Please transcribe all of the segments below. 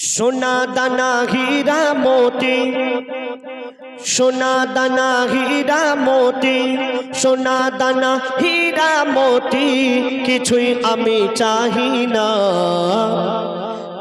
সোনা দানা হীরা মোতি, সোনা দানা হীরা মোতি, সোনা দানা হীরা মোতি, কিছুই আমি চাহি না।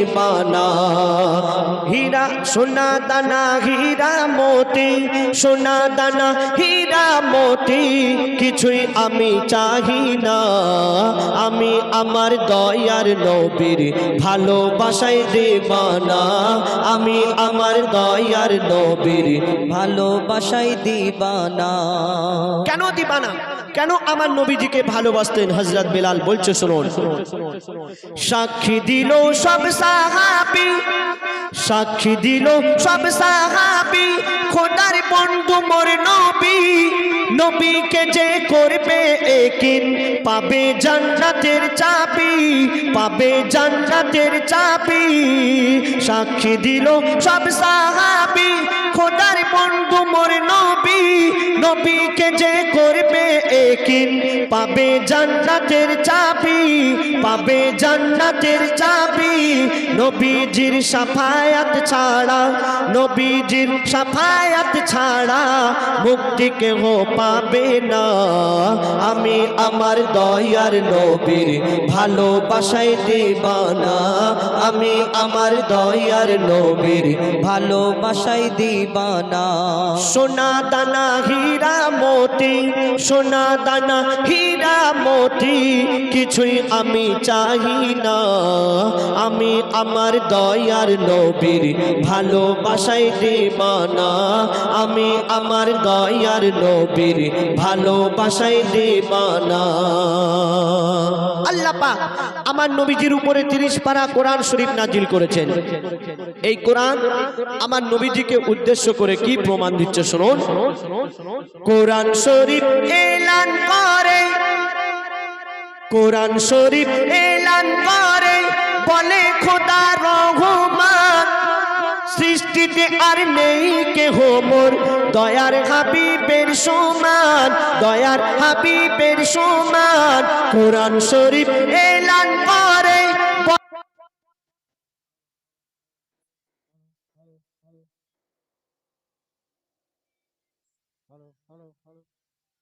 দিবানা হীরা, সোনা দানা, হীরা মোতি, সোনা দানা, হীরা মোতি, কিছুই আমি চাহি না। আমি আমার দয়ার নবীর ভালোবাসায় দেবানা। আমি আমার দয়ার নবীর ভালোবাসায় দিবানা। কেন দিবানা? কেন আমার নবীজিকে ভালোবাসতেন? হজরত বেলাল বলছে, শুনুন। সাক্ষী দিল সব সাহাবি, সাক্ষী দিল সব সাহাবি, খোদার বন্ধু মোর নবী। নবীকে যে করবে একিন পাবে জান্নাতের চাবি, পাবে জান্নাতের চাবি। সাক্ষী দিল সব সাহাবি, খোদার বন্ধু মোর নবী। নবীকে যে করবে একিন পাবে জান্নাতের চাবি পাবে জান্নাতের চাবি। নবীজির সাফায়াত ছাড়া, নবীজির সাফায়াত ছাড়া মুক্তি কেহ পাবে না। আমি আমার দয়ার নবীর ভালোবাসায় দিবানা। আমি আমার দয়ার নবীর ভালোবাসায় দিবানা। সোনা দানা হীরা মোতি সোনা দানা হীরা মোতি কিছুই আমি চাহি না। আমি আমার দয়ার নবীর ভালোবাসায় দেবানা। আমি আমার দয়ার নবীর ভালোবাসায় দেবানা। আল্লাহ আমার নবীজির উপরে তিরিশ পারা কোরআন শরীফ নাজিল করেছেন। এই কোরআন আমার নবীজিকে উদ্দেশ্য করে কি প্রমাণ দিচ্ছে, শুনুন? কোরআন শরীফ এলান করে। কোরআন শরীফ এলান করে, বলে খোদা রহমান। সৃষ্টিতে আর নেই কেহ মোর, দয়ার হাবিবের সমান, দয়ার হাবিবের সমান। কোরআন শরীফ এলান করে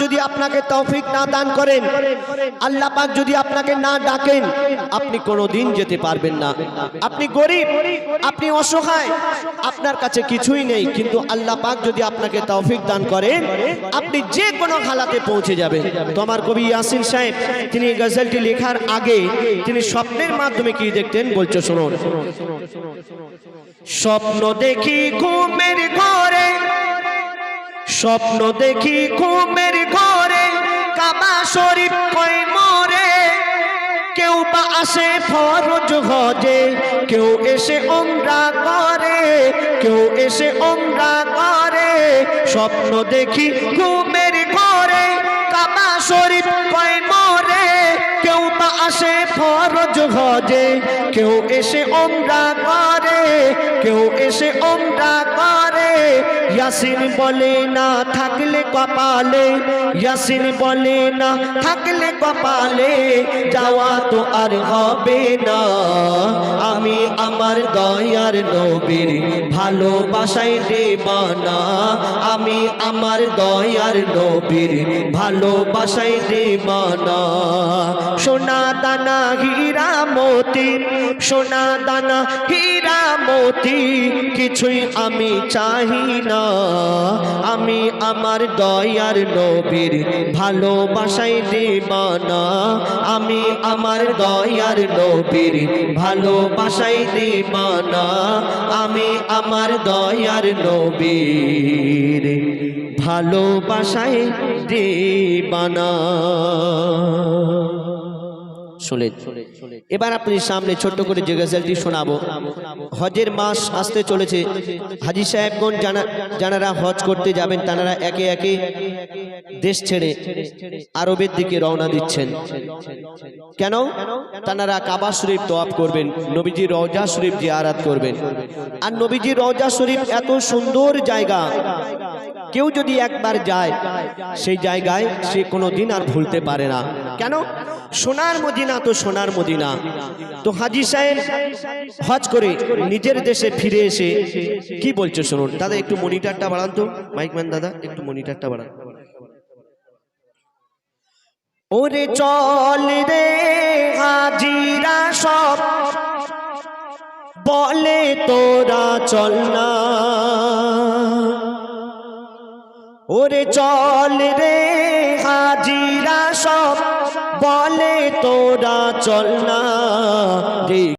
যদি আপনাকে তৌফিক না দান করেন আল্লাহ পাক যদি আপনাকে না ডাকেন আপনি কোনোদিন যেতে পারবেন না আপনি গরিব আপনি অসহায় আপনার কাছে কিছুই নেই কিন্তু আল্লাহ পাক যদি আপনাকে তৌফিক দান করেন আপনি যে কোনো হালাতে পৌঁছে যাবেন তোমার কবি ইয়াসিন সাহেব তিনি গজলটি লেখার আগে তিনি স্বপ্নের মাধ্যমে কি দেখতেন বলছো শুনুন স্বপ্ন দেখি ঘুমের ঘরে স্বপ্ন দেখি ঘুমের ঘরে, কাবা শরীফ কই মরে। কেউ বা আসে ফরজ হজে, কেউ এসে ওমরা করে, কেউ এসে ওমরা করে। স্বপ্ন দেখি ঘুমের ঘরে, কাবা শরীফ কই মরে। মাসে ফরজ হজে। কেউ এসে ওমরা করে, কেউ এসে ওমরা করে। ইয়াসিন বলে না থাকলে কপালে, ইয়াসিন বলে না থাকলে কপালে। যাওয়া তো আর হবে না। আমি আমার দয়ার নবীর ভালোবাসায় দেবানা। আমি আমার দয়ার নবীর ভালোবাসায় দেবানা। সোনা দানা হীরা মতি সোনা দানা হীরা মতি, কিছুই আমি চাহি না। আমি আমার দয়ার নবীর ভালোবাসায় দেবানা। আমি আমার দয়ার নবীর ভালোবাসায় দেবানা। আমি আমার দয়ার নবীর ভালোবাসায় দেবানা। শোনেন এবার আপনি সামনে ছোট্ট করে যে গজলটি শোনাবো। হজের মাস আসতে চলেছে। হাজি সাহেবগণ জানা যারা হজ করতে যাবেন, তারা একে একে দেশ ছেড়ে আরবের দিকে রওনা দিচ্ছেন। কেন? তারা কাবা শরীফ তোয়াব করবেন নবীজি রওজা শরীফ জিয়ারাত করবেন। আর নবীজি রওজা শরীফ এত সুন্দর জায়গা। কেউ যদি একবার যায়, সেই জায়গায় সে কোনো দিন আর ভুলতে পারে না। কেন? সোনার মদিনা তো সোনার মদিনা। তো হাজি সাহেব হজ করে নিজের দেশে ফিরে এসে কি বলছো শুনুন। দাদা, একটু মনিটারটা বাড়ান তো। মাইকম্যান দাদা, একটু মনিটারটা বাড়ান। ওরে চল রে হাজিরা সব। বলে তোরা চল না। ওরে চল রে হাজিরা সব বলে তোরা চল না